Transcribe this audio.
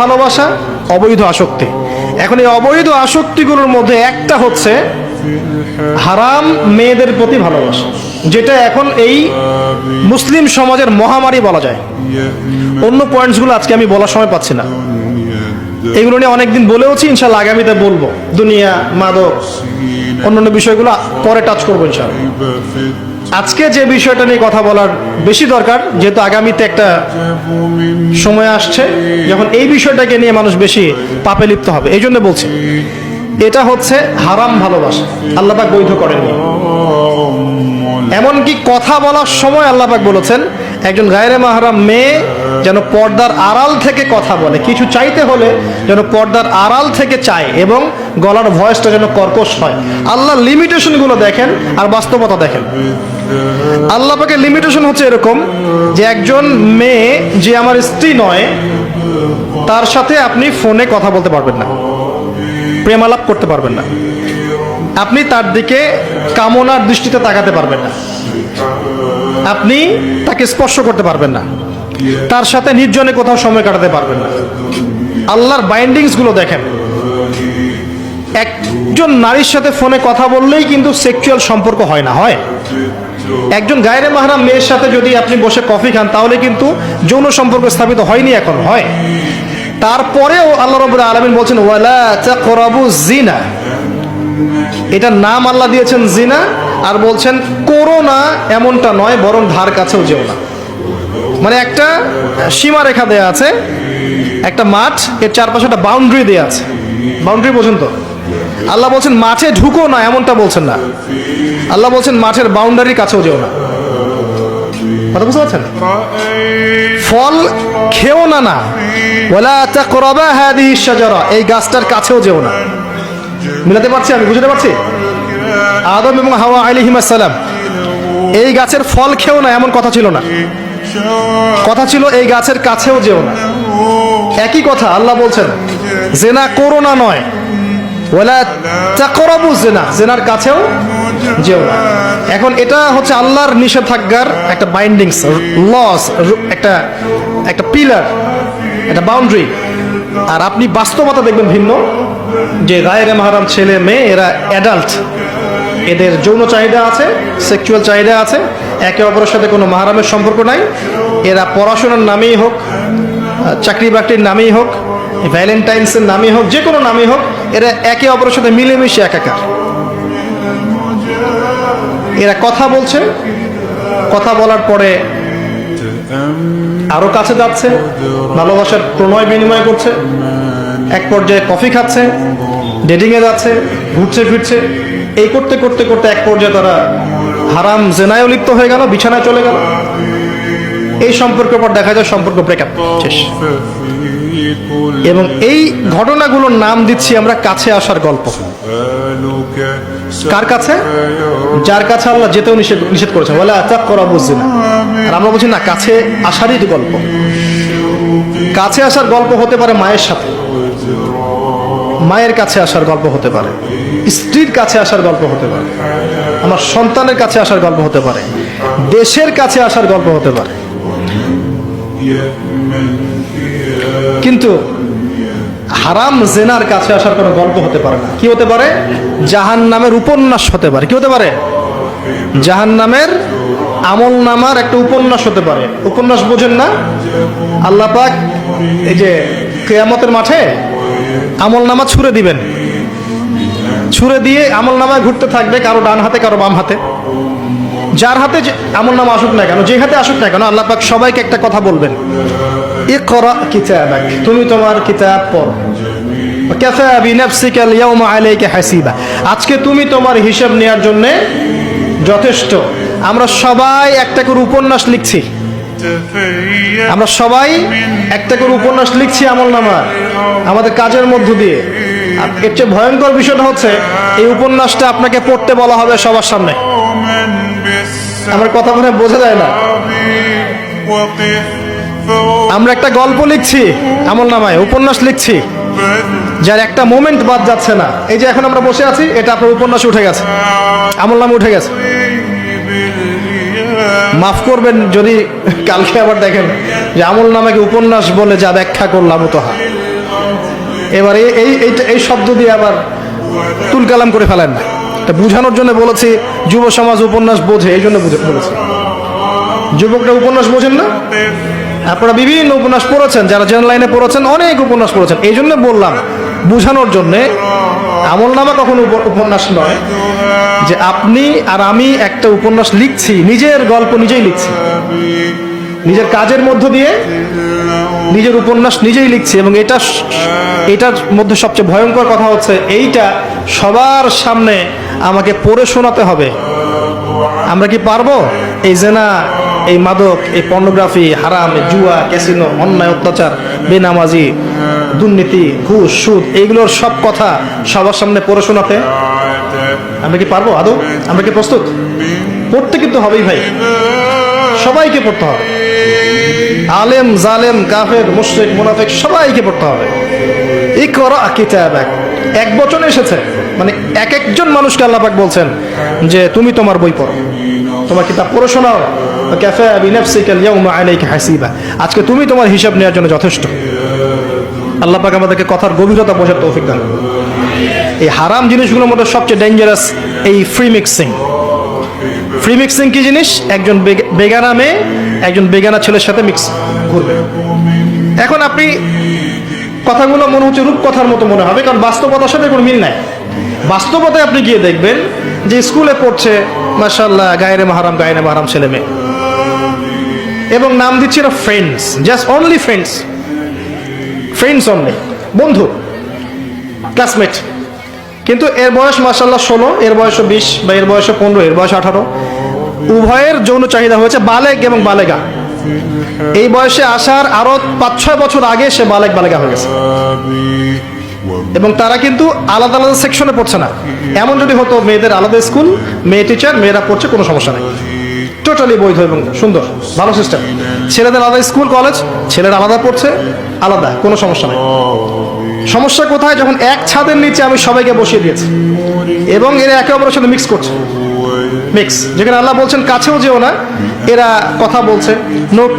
ভালোবাসা, অবৈধ আসক্তি। এখন এই অবৈধ আসক্তিগুলোর মধ্যে একটা হচ্ছে হারাম মেয়েদের প্রতি ভালোবাসা, যেটা এখন এই মুসলিম সমাজের মহামারী বলা যায়। অন্য পয়েন্টসগুলো আজকে আমি বলার সময় পাচ্ছি না। এগুলো নিয়ে অনেকদিন বলেওছি ইনশাল্লাহ আগামীতে বলব। দুনিয়া, মাদক, অন্যান্য বিষয়গুলো পরে টাচ করব ইনশাল্লাহ আজকে যে বিষয়টা নিয়ে কথা বলার বেশি দরকার, যেহেতু আগামীতে একটা সময় আসছে, যখন এই বিষয়টাকে নিয়ে মানুষ বেশি পাপে লিপ্ত হবে। এই জন্য বলছি, এটা হচ্ছে হারাম ভালোবাসা। আল্লাপাক বৈধ করেননি। এমনকি কথা বলার সময় আল্লাপাক বলেছেন, একজন গায়রে মাহারাম মেয়ে যেন পর্দার আড়াল থেকে কথা বলে। কিছু চাইতে হলে যেন পর্দার আড়াল থেকে চায় এবং গলার ভয়েসটা যেন কর্কশ হয়। আল্লাহ লিমিটেশনগুলো দেখেন আর বাস্তবতা দেখেন। আল্লাহ পাকের লিমিটেশন হচ্ছে এরকম যে একজন মেয়ে যে আমার স্ত্রী নয়, তার সাথে আপনি ফোনে কথা বলতে পারবেন না, প্রেমালাপ করতে পারবেন না। আপনি তার দিকে কামনার দৃষ্টিতে তাকাতে পারবেন না। আপনি তাকে স্পর্শ করতে পারবেন না। তার সাথে নির্জনে কোথাও সময় কাটাতে পারবেন না। আল্লাহর বাইন্ডিংসগুলো দেখেন। একজন নারীর সাথে ফোনে কথা বললেই কিন্তু সেক্সুয়াল সম্পর্ক হয় না, হয়? একজন গায়রে মাহারাম মেয়ের সাথে যদি আপনি বসে কফি খান, তাহলে কিন্তু যৌন সম্পর্ক স্থাপিত হয়নি এখন, হয়। তারপরেও আল্লাহ রবুল আলমিন বলছেন, ওয়ালা তাকরাবু জিনা এটার নাম আল্লাহ দিয়েছেন জিনা আর বলছেন, করোনা এমনটা নয়, বরং ধার কাছেও যেও না। মানে একটা সীমা রেখা দেয়া আছে, একটা মাঠ, এর চারপাশে একটা বাউন্ডারি দেয়া আছে। বাউন্ডারি পর্যন্ত আল্লাহ বলছেন, মাঠে ঢুকো না, এমনটা বলছেন না। আল্লাহ বলছেন, মাঠের বাউন্ডারির কাছেও যেও না। কথা বুঝতে পারছেন? ফল খেও না না। ওলা তাকরাবা হাদিহি শাজারা, এই গাছটার কাছেও যেও না। মিলাতে পারছি আমি? বুঝতে পারছি? আদম এবং হাওয়া আলাইহিস সালাম এই গাছের ফল খেও না, এমন কথা ছিল না। কথা ছিল, এই গাছের কাছেও যেও না। একই কথা আল্লাহ বলছেন, জেনা করো না নয় ওলা চাকরাবু জেনা, জেনার কাছেও যেও না। এখন এটা হচ্ছে আল্লাহর নিষেধাজ্ঞার একটা বাইন্ডিংস লস একটা একটা পিলার একটা বাউন্ডারি আর আপনি বাস্তবতা দেখবেন ভিন্ন, যে গায়ের মাহারাম ছেলে, মেয়ে, এরা অ্যাডাল্ট এদের যৌন চাহিদা আছে সেক্সুয়াল চাহিদা আছে, একে অপরের সাথে কোনো মাহারামের সম্পর্ক নাই। এরা পড়াশোনার নামেই হোক চাকরি বাকরির নামেই হোক ভ্যালেন্টাইন্সের নামে হোক যে কোনো নামে হোক এরা একে অপরের সাথে মিলেমিশে একাকার। এরা কথা বলছে, কথা বলার পরে আরও কাছে যাচ্ছে, ভালোবাসার প্রণয় বিনিময় করছে, এক পর্যায়ে কফি খাচ্ছে ডেটিং এ যাচ্ছে, ঘুরছে ফিরছে। এই করতে করতে করতে এক পর্যায়ে তারা হারাম জেনায়ও লিপ্ত হয়ে গেল, বিছানায় চলে গেল। এই সম্পর্কের পর দেখা যায় সম্পর্ক ব্রেকআপ শেষ। এবং এই ঘটনাগুলোর নাম দিচ্ছি আমরা কাছে আসার গল্প। কার কাছে? যার কাছে আল্লাহ যেতেও নিষেধ নিষেধ করেছে বলে আচাপ করা বুঝছি না আর আমরা বলছি, না, কাছে আসারই গল্প। কাছে আসার গল্প হতে পারে মায়ের সাথে। মায়ের কাছে আসার গল্প হতে পারে। স্ত্রীর কাছে আসার গল্প হতে পারে। আমার সন্তানের কাছে আসার গল্প হতে পারে। দেশের কাছে আসার গল্প হতে পারে। কিন্তু হারাম জেনার কাছে আসার কোনো গল্প হতে পারে না। কি হতে পারে? জাহান নামের উপন্যাস হতে পারে। কি হতে পারে? জাহান নামের আমল নামার একটা উপন্যাস হতে পারে। উপন্যাস বোঝেন না? আল্লাহ পাক এই যে কেয়ামতের মাঠে আমল নামা ছুড়ে দিবেন। ছুড়ে দিয়ে আমল নামায় ঘুরতে থাকবে কারও ডান হাতে, কারও বাম হাতে। যার হাতে আমল নামা আসুক না কেন, যে হাতে আসুক না কেন, আল্লাহ পাক সবাইকে একটা কথা বলবেন। এ করা কিতাবাক, তুমি তোমার কিতাব পড়ো। হাসিবা। আজকে তুমি তোমার হিসাব নেওয়ার জন্য যথেষ্ট। আমরা সবাই একটা করে উপন্যাস লিখছি। আমরা সবাই একটা করে উপন্যাস লিখছি আমল নামা আমাদের কাজের মধ্য দিয়ে। এর চেয়ে ভয়ঙ্কর বিষয়টা হচ্ছে, এই উপন্যাসটা আপনাকে পড়তে বলা হবে সবার সামনে। আমার কথা মনে বোঝা যায় না। আমরা একটা গল্প লিখছি, আমল নামায়, উপন্যাস লিখছি, যার একটা মোমেন্ট বাদ যাচ্ছে না। এই যে এখন আমরা বসে আছি, এটা আপনার উপন্যাস উঠে গেছে। আমল নামে উঠে গেছে। মাফ করবেন যদি কালকে আবার দেখেন যে আমল নামাকে উপন্যাস বলে যা ব্যাখ্যা করলাম তো হা এবার এই এই শব্দ দিয়ে আবার তুলকালাম করে ফেলেন। না তা বুঝানোর জন্য বলেছি, যুব সমাজ উপন্যাস বোঝে, এই জন্য বুঝে বলেছি। যুবকরা উপন্যাস বোঝেন না? আপনারা বিভিন্ন উপন্যাস পড়েছেন, যারা জেনারেল লাইনে পড়েছেন, অনেক উপন্যাস পড়েছেন। এই জন্য বললাম, বুঝানোর জন্যে আমল নামা কখনো উপ- উপন্যাস নয়, যে আপনি আর আমি একটা উপন্যাস লিখছি, নিজের গল্প নিজেই লিখছি। নিজের কাজের মধ্য দিয়ে নিজের উপন্যাস নিজেই লিখছি, এবং এটা এটার মধ্যে সবচেয়ে ভয়ঙ্কর কথা হচ্ছে, এইটা সবার সামনে আমাকে পড়ে শোনাতে হবে। আমরা কি পারব? এই জেনা, এই মাদক, এই পর্নোগ্রাফি হারাম জুয়া ক্যাসিনো অন্যায়, অত্যাচার, বেনামাজি, দুর্নীতি, ঘুষ, সুদ, এইগুলোর সব কথা সবার সামনে পড়ে শোনাতে। আমরা কি পারব? আদৌ? আমরা কি প্রস্তুত? পড়তে কিন্তু হবেই ভাই। সবাইকে পড়তে হবে। আলেম, জালেম, কাফের, মুশরিক, মুনাফিক, সবাইকে পড়তে হবে। এই করা কিতাব এক বচনে এসেছে। মানে এক একজন মানুষকে আল্লাপাক বলছেন যে, তুমি তোমার বই পড়ো। তোমার কিতাব পড়ে শোনাও। ক্যাফে বিনাফসিকাল ইয়াউমা আলাইকা হাসিবা। আজকে তুমি তোমার হিসাব নেওয়ার জন্য যথেষ্ট। আল্লাহ পাক আমাদেরকে কথার গভীরতা বোঝার তৌফিক দান এই হারাম জিনিসগুলোর মধ্যে সবচেয়ে ডেঞ্জারাস এই ফ্রি মিক্সিং ফ্রি মিক্সিং কি জিনিস? একজন বেগ- বেগানা মেয়ে, একজন বেগানা ছেলের সাথে মিক্স করবে। এখন আপনি কথাগুলো মনে হচ্ছে রূপকথার মতো মনে হবে কারণ বাস্তবতার সাথে কোনো মিল নাই। বাস্তবতায় আপনি গিয়ে দেখবেন যে স্কুলে পড়ছে মার্শাল্লাহ গায়রে মাহারাম গায়রে মাহারাম ছেলে মেয়ে। এবং নাম দিচ্ছে না friends just only friends friends only বন্ধু ক্লাসমেট কিন্তু এর বয়স মার্শাল্লাহ ষোলো, এর বয়স বিশ বা এর বয়স পনেরো, এর বয়স আঠারো। উভয়ের যৌন চাহিদা হয়েছে বালেক এবং বালেগা। এই বয়সে আসার আরও পাঁচ ছয় বছর আগে সে বালেক বালেগা হয়ে গেছে। এবং তারা কিন্তু আলাদা আলাদা সেকশনে পড়ছে না। এমন যদি হতো মেয়েদের আলাদা স্কুল, মেয়ে টিচার মেয়েরা পড়ছে, কোনো সমস্যা নেই। টোটালি বৈধ এবং সুন্দর, ভালো সিস্টেম ছেলেদের আলাদা স্কুল কলেজ ছেলেরা আলাদা পড়ছে, আলাদা, কোনো সমস্যা নেই। সমস্যা কোথায়? যখন এক ছাদের নিচে আমি সবাইকে বসিয়ে দিয়েছি। এবং এরা একে অপরের সাথে মিক্স করছে। মিক্স। যেখানে আল্লাহ বলছেন কাছেও যেও না। এরা কথা বলছে। নোট